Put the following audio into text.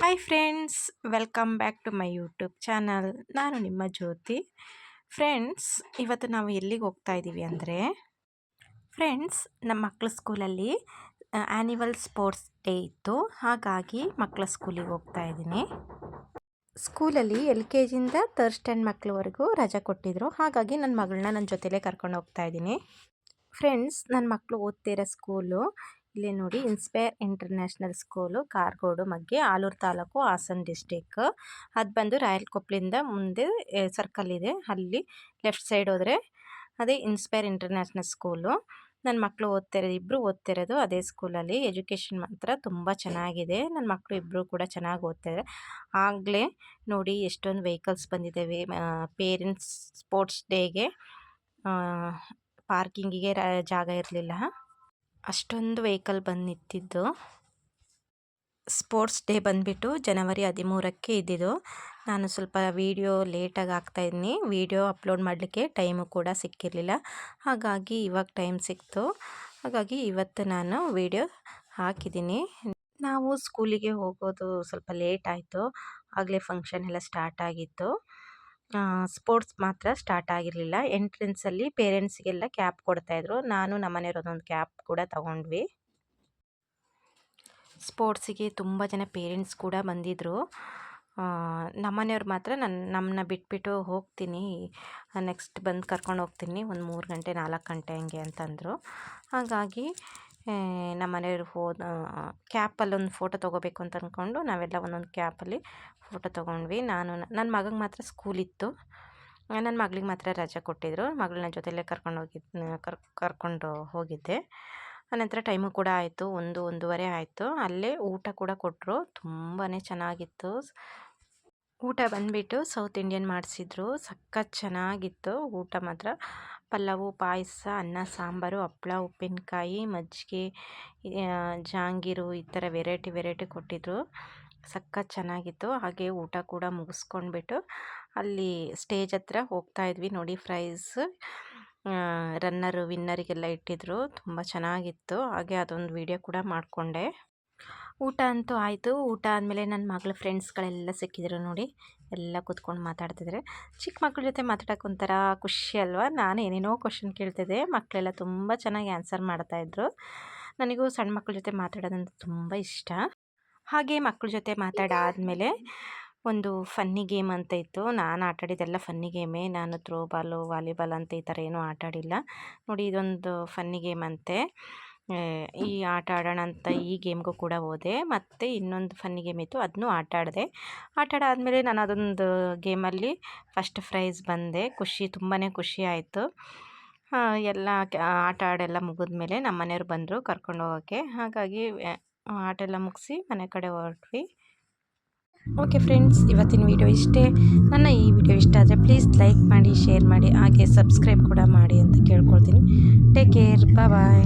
Hi friends welcome back to my YouTube channel ನಾನು ನಿಮ್ಮ ಜ್ಯೋತಿ. Friends ಇವತ್ತು ನಾವು ಎಲ್ಲಿಗೆ ಹೋಗ್ತಾ ಇದ್ದೀವಿ ಅಂದರೆ ಫ್ರೆಂಡ್ಸ್ ನಮ್ಮ ಮಕ್ಕಳ ಸ್ಕೂಲಲ್ಲಿ ಆ್ಯನಿವಲ್ ಸ್ಪೋರ್ಟ್ಸ್ ಡೇ ಇತ್ತು. ಹಾಗಾಗಿ ಮಕ್ಕಳ ಸ್ಕೂಲಿಗೆ ಹೋಗ್ತಾ ಇದ್ದೀನಿ. ಸ್ಕೂಲಲ್ಲಿ ಎಲ್ ಕೆ ಜಿಯಿಂದ ತರ್ಡ್ ಸ್ಟ್ಯಾಂಡ್ ಮಕ್ಕಳವರೆಗೂ ರಜೆ ಕೊಟ್ಟಿದ್ದರು ಹಾಗಾಗಿ ನನ್ನ ಮಗಳನ್ನ ನನ್ನ ಜೊತೆಲೇ ಕರ್ಕೊಂಡು ಹೋಗ್ತಾ ಇದ್ದೀನಿ. ಫ್ರೆಂಡ್ಸ್ ನನ್ನ ಮಕ್ಕಳು ಓದ್ತಿರೋ ಸ್ಕೂಲು, ಇಲ್ಲಿ ನೋಡಿ Inspire international school, Kargodu, Magge, Alur taluk, Hassan district ಅದು ಬಂದು ರಾಯಲ್ ಕೊಪ್ಪಳಿಂದ ಮುಂದೆ ಸರ್ಕಲ್ ಇದೆ. ಅಲ್ಲಿ ಲೆಫ್ಟ್ ಸೈಡ್ ಹೋದರೆ ಅದೇ ಇನ್ಸ್ಪೈರ್ ಇಂಟರ್ನ್ಯಾಷನಲ್ ಸ್ಕೂಲು. ನನ್ನ ಮಕ್ಕಳು ಓದ್ತಿರೋದು ಇಬ್ಬರು ಓದ್ತಿರೋದು ಅದೇ ಸ್ಕೂಲಲ್ಲಿ. ಎಜುಕೇಷನ್ ಮಾತ್ರ ತುಂಬ ಚೆನ್ನಾಗಿದೆ. ನನ್ನ ಮಕ್ಕಳು ಇಬ್ಬರು ಕೂಡ ಚೆನ್ನಾಗಿ ಓದ್ತಿದ್ದಾರೆ ಆಗಲೇ ನೋಡಿ ಎಷ್ಟೊಂದು ವೆಹಿಕಲ್ಸ್ ಬಂದಿದ್ದಾವೆ ಪೇರೆಂಟ್ಸ್ ಸ್ಪೋರ್ಟ್ಸ್ ಡೇಗೆ. ಪಾರ್ಕಿಂಗಿಗೆ ಜಾಗ ಇರಲಿಲ್ಲ. ಅಷ್ಟೊಂದು ವೆಹಿಕಲ್ ಬಂದು ನಿಂತಿದ್ದು ಸ್ಪೋರ್ಟ್ಸ್ ಡೇ ಬಂದುಬಿಟ್ಟು ಜನವರಿ ಹದಿಮೂರಕ್ಕೆ ಇದ್ದಿದ್ದು. ನಾನು ಸ್ವಲ್ಪ ವೀಡಿಯೋ ಲೇಟಾಗಿ ಹಾಕ್ತಾಯಿದ್ದೀನಿ ವೀಡಿಯೋ ಅಪ್ಲೋಡ್ ಮಾಡಲಿಕ್ಕೆ ಟೈಮು ಕೂಡ ಸಿಕ್ಕಿರಲಿಲ್ಲ. ಹಾಗಾಗಿ ಇವಾಗ ಟೈಮ್ ಸಿಕ್ತು. ಹಾಗಾಗಿ ಇವತ್ತು ನಾನು ವೀಡಿಯೋ ಹಾಕಿದ್ದೀನಿ. ನಾವು ಸ್ಕೂಲಿಗೆ ಹೋಗೋದು ಸ್ವಲ್ಪ ಲೇಟ್ ಆಯಿತು. ಆಗಲೇ ಫಂಕ್ಷನ್ ಎಲ್ಲ ಸ್ಟಾರ್ಟ್ ಆಗಿತ್ತು. ಸ್ಪೋರ್ಟ್ಸ್ ಮಾತ್ರ ಸ್ಟಾರ್ಟ್ ಆಗಿರಲಿಲ್ಲ. ಎಂಟ್ರೆನ್ಸಲ್ಲಿ ಪೇರೆಂಟ್ಸ್ಗೆಲ್ಲ ಕ್ಯಾಪ್ ಕೊಡ್ತಾಯಿದ್ರು ನಾನು ನಮ್ಮನೆಯವ್ರು ಒಂದೊಂದು ಕ್ಯಾಪ್ ಕೂಡ ತಗೊಂಡ್ವಿ. ಸ್ಪೋರ್ಟ್ಸಿಗೆ ತುಂಬ ಜನ ಪೇರೆಂಟ್ಸ್ ಕೂಡ ಬಂದಿದ್ದರು ನಮ್ಮನೆಯವ್ರು ಮಾತ್ರ ನನ್ನ ನಮ್ಮನ್ನ ಬಿಟ್ಬಿಟ್ಟು ಹೋಗ್ತೀನಿ. ನೆಕ್ಸ್ಟ್ ಬಂದು ಕರ್ಕೊಂಡು ಹೋಗ್ತೀನಿ. ಒಂದು ಮೂರು ಗಂಟೆ ನಾಲ್ಕು ಗಂಟೆ ಹಂಗೆ ಅಂತಂದರು. ಹಾಗಾಗಿ ನಮ್ಮ ಮನೆಯವ್ರ ಹೋದ ಕ್ಯಾಪಲ್ಲಿ ಒಂದು ಫೋಟೋ ತೊಗೋಬೇಕು ಅಂತ ಅಂದ್ಕೊಂಡು ನಾವೆಲ್ಲ ಒಂದೊಂದು ಕ್ಯಾಪಲ್ಲಿ ಫೋಟೋ ತೊಗೊಂಡ್ವಿ. ನಾನು ನನ್ನ ಮಗಂಗೆ ಮಾತ್ರ ಸ್ಕೂಲ್ ಇತ್ತು. ನನ್ನ ಮಗಳಿಗೆ ಮಾತ್ರ ರಜೆ ಕೊಟ್ಟಿದ್ದರು ಮಗಳನ್ನ ಜೊತೆಲೇ ಕರ್ಕೊಂಡು ಹೋಗಿ, ಕರ್, ಕರ್ಕೊಂಡು ಹೋಗಿದ್ದೆ. ಆನಂತರ ಟೈಮು ಕೂಡ ಆಯಿತು, ಒಂದು, ಒಂದೂವರೆ ಆಯಿತು. ಅಲ್ಲೇ ಊಟ ಕೂಡ ಕೊಟ್ಟರು ತುಂಬಾ ಚೆನ್ನಾಗಿತ್ತು. ಊಟ ಬಂದುಬಿಟ್ಟು ಸೌತ್ ಇಂಡಿಯನ್ ಮಾಡಿಸಿದ್ರು. ಸಖತ್ ಚೆನ್ನಾಗಿತ್ತು. ಊಟ ಮಾತ್ರ ಪಲ್ಲವು ಪಾಯಸ, ಅನ್ನ, ಸಾಂಬಾರು, ಹಪ್ಳ, ಉಪ್ಪಿನಕಾಯಿ, ಮಜ್ಜಿಗೆ ಜಹಾಂಗೀರು ಈ ಥರ ವೆರೈಟಿ ವೆರೈಟಿ ಕೊಟ್ಟಿದ್ದರು ಸಖತ್ ಚೆನ್ನಾಗಿತ್ತು. ಹಾಗೆ ಊಟ ಕೂಡ ಮುಗಿಸ್ಕೊಂಡ್ಬಿಟ್ಟು ಅಲ್ಲಿ ಸ್ಟೇಜ್ ಹತ್ರ ಹೋಗ್ತಾ ಇದ್ವಿ ನೋಡಿ ಫ್ರೈಸ್. ರನ್ನರು, ವಿನ್ನರಿಗೆಲ್ಲ ಇಟ್ಟಿದ್ದರು ತುಂಬ ಚೆನ್ನಾಗಿತ್ತು. ಹಾಗೆ ಅದೊಂದು ವಿಡಿಯೋ ಕೂಡ ಮಾಡಿಕೊಂಡೆ. ಊಟ ಅಂತೂ ಆಯಿತು. ಊಟ ಆದಮೇಲೆ ನನ್ನ ಮಗಳ ಫ್ರೆಂಡ್ಸ್ಗಳೆಲ್ಲ ಸಿಕ್ಕಿದ್ರು ನೋಡಿ. ಎಲ್ಲ ಕೂತ್ಕೊಂಡು ಮಾತಾಡ್ತಿದ್ರೆ. ಚಿಕ್ಕ ಮಕ್ಕಳ ಜೊತೆ ಮಾತಾಡೋಕೆ ಒಂಥರ ಖುಷಿ ಅಲ್ವಾ? ನಾನು ಏನೇನೋ ಕ್ವಶನ್ ಕೇಳ್ತಿದ್ದೆ. ಮಕ್ಕಳೆಲ್ಲ ತುಂಬ ಚೆನ್ನಾಗಿ ಆನ್ಸರ್ ಮಾಡ್ತಾಯಿದ್ರು ನನಗೂ ಸಣ್ಣ ಮಕ್ಕಳ ಜೊತೆ ಮಾತಾಡೋದಂತ ತುಂಬ ಇಷ್ಟ. ಹಾಗೆ ಮಕ್ಕಳ ಜೊತೆ ಮಾತಾಡಾದಮೇಲೆ ಒಂದು ಫನ್ನಿ ಗೇಮ್ ಅಂತ ಇತ್ತು. ನಾನು ಆಟಾಡಿದ್ದೆಲ್ಲ ಫನ್ನಿ ಗೇಮೇ ನಾನು ಥ್ರೋ ಬಾಲು ವಾಲಿಬಾಲ್ ಅಂತ ಈ ಥರ ಏನೂ ಆಟಾಡಿಲ್ಲ. ನೋಡಿ, ಇದೊಂದು ಫನ್ನಿ ಗೇಮ್ ಅಂತೆ. ಈ ಆಟ ಆಡೋಣ ಅಂತ ಈ ಗೇಮ್ಗೂ ಕೂಡ ಹೋದೆ. ಮತ್ತು ಇನ್ನೊಂದು ಫನ್ನಿ ಗೇಮ್ ಇತ್ತು ಅದನ್ನೂ ಆಟ ಆಡಿದೆ. ಆಟ ಆಡಾದಮೇಲೆ ನಾನು ಅದೊಂದು ಗೇಮಲ್ಲಿ ಫಸ್ಟ್ ಪ್ರೈಸ್ ಬಂದೆ. ಖುಷಿ ತುಂಬಾ ಖುಷಿ ಆಯಿತು. ಎಲ್ಲ ಆಟ ಆಡೆಲ್ಲ ಮುಗಿದ್ಮೇಲೆ ನಮ್ಮ ಮನೆಯವ್ರು ಬಂದರು ಕರ್ಕೊಂಡು ಹೋಗೋಕ್ಕೆ ಹಾಗಾಗಿ ಆಟ ಎಲ್ಲ ಮುಗಿಸಿ ಮನೆ ಕಡೆ ಹೊರಟ್ವಿ. ಓಕೆ ಫ್ರೆಂಡ್ಸ್ ಇವತ್ತಿನ ವಿಡಿಯೋ ಇಷ್ಟೇ. ನನ್ನ ಈ ವಿಡಿಯೋ ಇಷ್ಟ ಆದರೆ ಪ್ಲೀಸ್ ಲೈಕ್ ಮಾಡಿ ಶೇರ್ ಮಾಡಿ, ಹಾಗೆ ಸಬ್ಸ್ಕ್ರೈಬ್ ಕೂಡ ಮಾಡಿ ಅಂತ ಕೇಳ್ಕೊಳ್ತೀನಿ. Take care bye